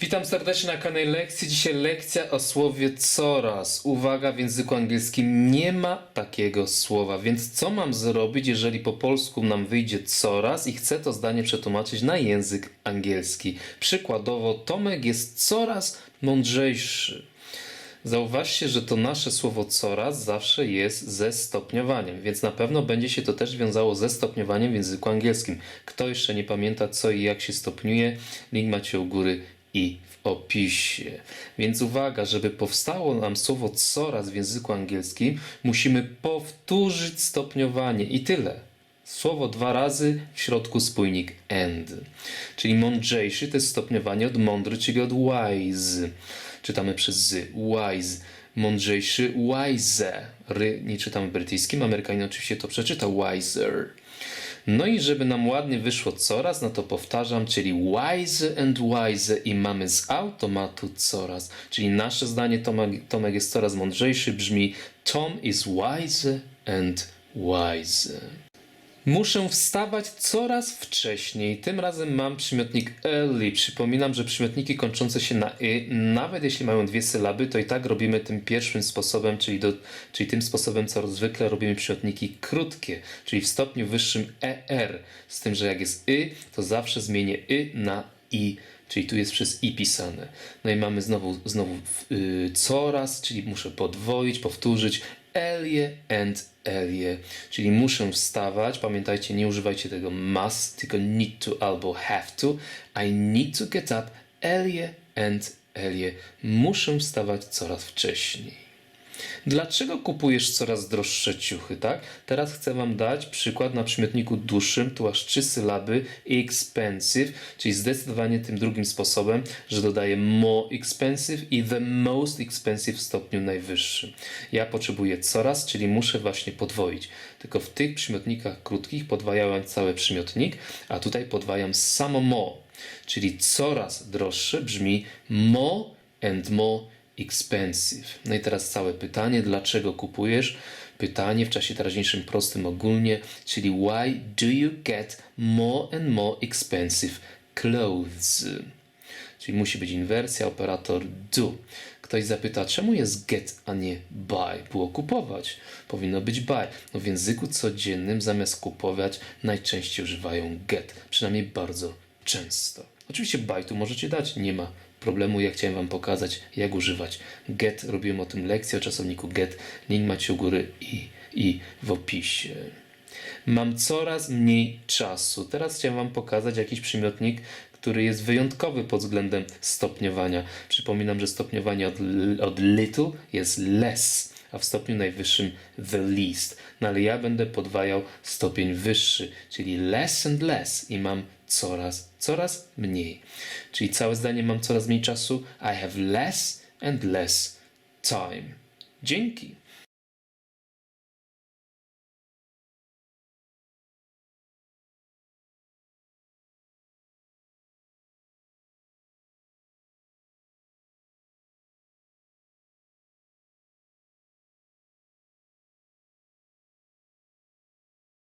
Witam serdecznie na kanale Lekcji. Dzisiaj lekcja o słowie coraz. Uwaga, w języku angielskim nie ma takiego słowa, więc co mam zrobić, jeżeli po polsku nam wyjdzie coraz i chcę to zdanie przetłumaczyć na język angielski? Przykładowo, Tomek jest coraz mądrzejszy. Zauważcie, że to nasze słowo coraz zawsze jest ze stopniowaniem, więc na pewno będzie się to też wiązało ze stopniowaniem w języku angielskim. Kto jeszcze nie pamięta, co i jak się stopniuje, link macie u góry i w opisie. Więc uwaga, żeby powstało nam słowo coraz w języku angielskim, musimy powtórzyć stopniowanie i tyle. Słowo dwa razy, w środku spójnik and. Czyli mądrzejszy to jest stopniowanie od mądry, czyli od wise. Czytamy przez z. Wise. Mądrzejszy, wise. Ry nie czytamy brytyjskim, Amerykanin oczywiście to przeczyta wiser. No i żeby nam ładnie wyszło coraz, no to powtarzam, czyli wise and wise i mamy z automatu coraz. Czyli nasze zdanie Tomek, Tomek jest coraz mądrzejszy brzmi Tom is wise and wise. Muszę wstawać coraz wcześniej. Tym razem mam przymiotnik early. Przypominam, że przymiotniki kończące się na y, nawet jeśli mają dwie sylaby, to i tak robimy tym pierwszym sposobem, czyli, do, czyli tym sposobem, co zwykle robimy przymiotniki krótkie, czyli w stopniu wyższym er. Z tym, że jak jest y, to zawsze zmienię y na i. Czyli tu jest przez i pisane. No i mamy znowu, znowu y, coraz, czyli muszę podwoić, powtórzyć earlier and earlier. Czyli muszę wstawać. Pamiętajcie, nie używajcie tego must, tylko need to albo have to. I need to get up earlier and earlier. Muszę wstawać coraz wcześniej. Dlaczego kupujesz coraz droższe ciuchy, tak? Teraz chcę Wam dać przykład na przymiotniku dłuższym, tu aż trzy sylaby, expensive, czyli zdecydowanie tym drugim sposobem, że dodaję more expensive i the most expensive w stopniu najwyższym. Ja potrzebuję coraz, czyli muszę właśnie podwoić. Tylko w tych przymiotnikach krótkich podwajałem cały przymiotnik, a tutaj podwajam samo more, czyli coraz droższe brzmi more and more expensive. No i teraz całe pytanie, dlaczego kupujesz? Pytanie w czasie teraźniejszym prostym ogólnie, czyli why do you get more and more expensive clothes? Czyli musi być inwersja, operator do. Ktoś zapyta, czemu jest get, a nie buy? Było kupować. Powinno być buy. No w języku codziennym zamiast kupować najczęściej używają get. Przynajmniej bardzo często. Oczywiście buy tu możecie dać, nie ma problemu. Ja chciałem Wam pokazać, jak używać get. Robiłem o tym lekcję o czasowniku get. Link macie u góry i, i w opisie. Mam coraz mniej czasu. Teraz chciałem Wam pokazać jakiś przymiotnik, który jest wyjątkowy pod względem stopniowania. Przypominam, że stopniowanie od, od little jest less, a w stopniu najwyższym the least. No ale ja będę podwajał stopień wyższy, czyli less and less i mam coraz, coraz mniej. Czyli całe zdanie mam coraz mniej czasu. I have less and less time. Dzięki.